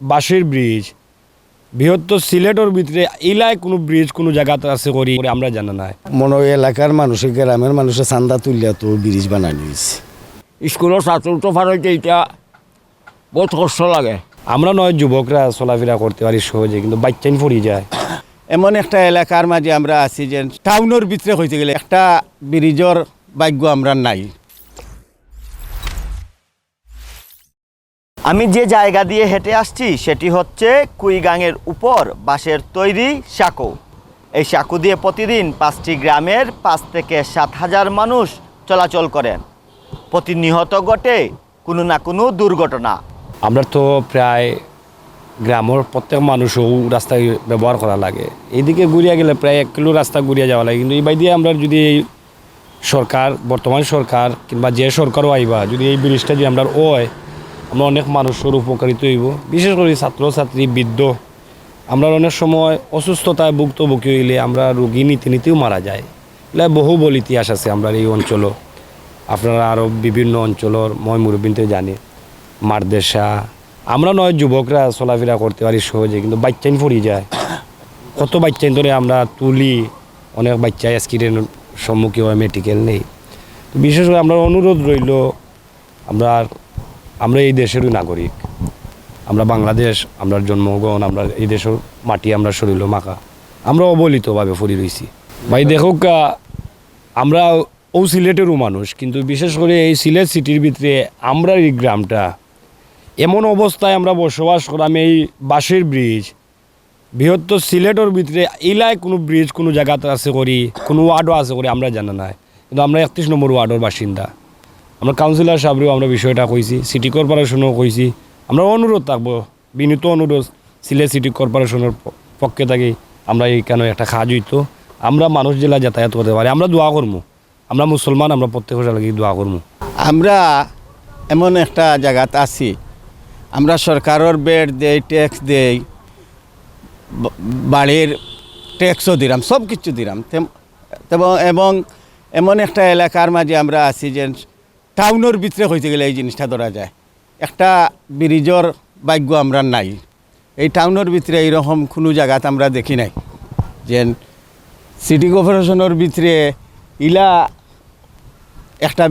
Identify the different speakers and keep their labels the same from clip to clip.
Speaker 1: বাঁশের ব্রিজ বৃহত্তর সিলেটের ভিতরে ইলায় কোনো ব্রিজ কোনো জায়গাতে আছে করি আমরা জানা নাই।
Speaker 2: মনে হয় এলাকার মানুষে গ্রামের মানুষের চান্দা তুলিয়া তো ব্রিজ বানানি হয়েছে
Speaker 3: স্কুলের ছাত্র তো ফারাইতে এটা বহুত কষ্ট লাগে।
Speaker 1: আমরা নয় যুবকরা চলাফেরা করতে পারি সহজে কিন্তু বাচ্চাইন পড়ি যায়।
Speaker 4: এমন একটা এলাকার মাঝে আমরা আছি যে টাউনের ভিতরে হইতে গেলে একটা ব্রিজর ভাগ্য আমরা নাই।
Speaker 5: আমি যে জায়গা দিয়ে হেঁটে আসছি, সেটি হচ্ছে কুইগাংয়ের উপর বাঁশের তৈরি সাঁকো। এই সাঁকো দিয়ে প্রতিদিন পাঁচটি গ্রামের পাঁচ থেকে সাত হাজার মানুষ চলাচল করেন। প্রতিনিহত ঘটে কোনো না কোনো দুর্ঘটনা।
Speaker 1: আমরা তো প্রায় গ্রামের প্রত্যেক মানুষও রাস্তায় ব্যবহার করা লাগে। এইদিকে ঘুরিয়া গেলে প্রায় এক কিলো রাস্তা ঘুরিয়া যাওয়া লাগে। কিন্তু এই বাই দিয়ে আমরা যদি এই সরকার, বর্তমান সরকার কিংবা যে সরকারও আইবা, যদি এই ব্রিজটা যদি আমরা ওয় আমরা অনেক মানুষের উপকারিত হইব। বিশেষ করে ছাত্রছাত্রী বৃদ্ধ। আমরা অনেক সময় অসুস্থতায় ভুক্তভোগী হইলে আমরা রোগী নীতি নীতিও মারা যায়। এগুলা বহু বল ইতিহাস আছে আমরা এই অঞ্চলও আপনারা আরও বিভিন্ন অঞ্চলের মই মুরব্বীতে জানি। মারদেশা আমরা নয় যুবকরা চলাফেরা করতে পারি সহজে, কিন্তু বাচ্চাইন পড়ি যায়। কত বাচ্চাইন ধরে আমরা তুলি। অনেক বাচ্চা অ্যাক্সিডেন্ট সম্মুখীন হয় মেডিকেল নেই। বিশেষ করে আমরা অনুরোধ রইল, আমরা আমরা এই দেশেরই নাগরিক। আমরা বাংলাদেশ, আমরা জন্মগ্রহণ, আমরা এই দেশের মাটি আমরা শরীর মাখা। আমরা অবলিতভাবে পড়ি রয়েছি ভাই, দেখুক আমরা ও সিলেটেরও মানুষ, কিন্তু বিশেষ করে এই সিলেট সিটির ভিতরে আমরা এই গ্রামটা এমন অবস্থায় আমরা বসবাস করাম এই বাঁশের ব্রিজ। বৃহত্তর সিলেটের ভিতরে ইলায় কোনো ব্রিজ কোনো জায়গাতে আছে করি, কোনো ওয়ার্ডও আছে করি, আমরা জানা নাই। কিন্তু আমরা একত্রিশ নম্বর ওয়ার্ডের বাসিন্দা। আমরা কাউন্সিলর সাহেবরেও আমরা বিষয়টা কইছি সিটি কর্পোরেশনও কইছি। আমরা অনুরোধ থাকব, বিনীত অনুরোধ, সিলেট সিটি কর্পোরেশনের পক্ষে থাকি। আমরা এইখানে একটা কাজ হইতো? আমরা মানুষ জেলা যাতায়াত করতে পারি, আমরা দোয়া করব আমরা মুসলমান, আমরা প্রত্যেকের লাগি দোয়া করব
Speaker 4: আমরা এমন একটা জায়গাতে আছি। আমরা সরকারের বেড দেই ট্যাক্স দেই বাড়ির ট্যাক্সও দিলাম সব কিছু দিলাম এবং এমন একটা এলাকার মাঝে আমরা আছি যে টাউনের ভিতরে হইতে গেলে এই জিনিসটা ধরা যায়। একটা ব্রিজর ভাগ্য আমরা নাই। এই টাউনের ভিতরে এইরকম কোনো জায়গাত আমরা দেখি নাই। যে সিটি কর্পোরেশনের ভিতরে ইলা একটা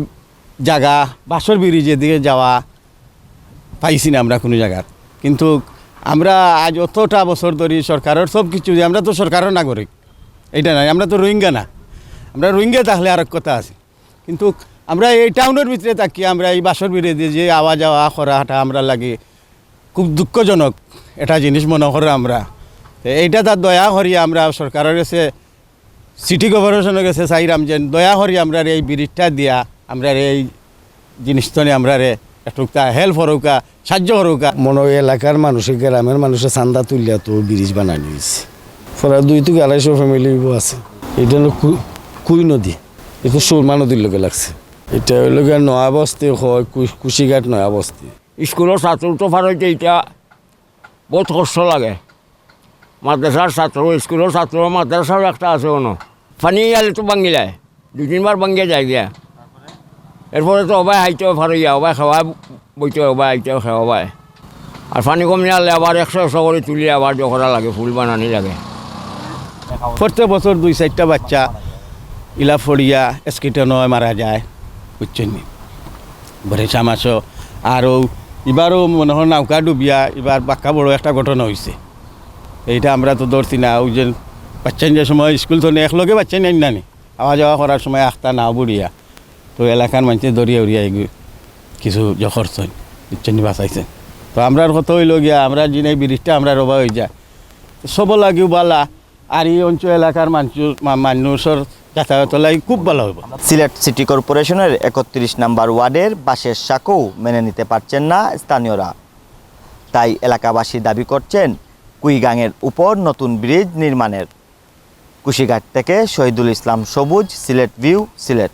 Speaker 4: জায়গা বাসর ব্রিজের দিকে যাওয়া পাইছি না আমরা কোনো জায়গার। কিন্তু আমরা আজ অতটা বছর ধরে সরকারের সব কিছু আমরা তো সরকারের নাগরিক। এইটা নাই, আমরা তো রোহিঙ্গা না। আমরা রোহিঙ্গা তাহলে আর কথা আছে। কিন্তু আমরা এই টাউনের ভিতরে থাকি, আমরা এই বাসর বিরোধী যে আওয়া যাওয়া করাটা আমরা লাগে। খুব দুঃখজনক এটা জিনিস মনে করে আমরা। এইটা তার দয়া করি আমরা সরকারের কাছে সিটি কর্পোরেশনের কাছে চাইরাম যে দয়া করি আমরা এই ব্রিজটা দিয়া, আমরা এই জিনিসটা নিয়ে আমরা রে একটু হেল্প হরৌকা সাহায্য হরৌকা
Speaker 2: মনে হয় এলাকার মানুষে, গ্রামের মানুষের চান্দা তুলিয়া তো ব্রিজ বানানি হয়েছে পরে দুই থেকে আড়াইশো ফ্যামিলি আছে। এটা কুই নদী একটু সুরমা নদীর লোকে লাগছে। এটা হইল গিয়ে নয়া বস্তি, হয় কুশিঘাট নয়া বস্তি।
Speaker 3: স্কুলের ছাত্র তো ফারাইতে এটা বহুত কষ্ট লাগে। মাদ্রাসার ছাত্র স্কুলের ছাত্র মাদ্রাসারও একটা আছে কোনো পানি আলে তো ভাঙ্গি যায় দুই তিনবার ভাঙ্গিয়ে যায় গিয়া এরপরে তো অবাই হাইতে ফারাইয়া অবাই খাওয়া বইতে অবাই হাইতে খাওয়াবাই আর পানি কমে আলে আবার একশো একশো করে তুলি আবার জখরা লাগে, ফুল বানানি লাগে।
Speaker 4: প্রত্যেক বছর দুই চারটা বাচ্চা ইলা ফড়িয়া এসকিটন মারা যায়। বুঝছেন ভরেছা মাছও আরও এবারও মনে হয় নৌকা ডুবিয়া এবার বাক্কা বড় একটা ঘটনা হয়েছে এইটা আমরা তো ধরছি না ওই যে বাচ্চা যে সময় স্কুল তো একলগে বাচ্চা নেই নানি। আওয়া যাওয়া করার সময় আখতা না বুড়িয়া। তো এলাকার মানুষের দরিয়া উড়িয়া এগুলো কিছু জখরছেন বুঝছেন বাঁচাইছেন তো আমরা কত হইল গিয়া, আমরা যিনি ব্রিজটা আমরা রবা হয়ে যায় সব লাগিও বালা আর এই অঞ্চল এলাকার মানুষ মানুষের যাতায়াতলাই খুব ভালো হবে
Speaker 5: সিলেট সিটি কর্পোরেশনের একত্রিশ নাম্বার ওয়ার্ডের বাসের সাঁকো মেনে নিতে পারছেন না স্থানীয়রা। তাই এলাকাবাসী দাবি করছেন, কুইগাংয়ের উপর নতুন ব্রিজ নির্মাণের। কুশিঘাট থেকে শহীদুল ইসলাম সবুজ, সিলেট ভিউ, সিলেট।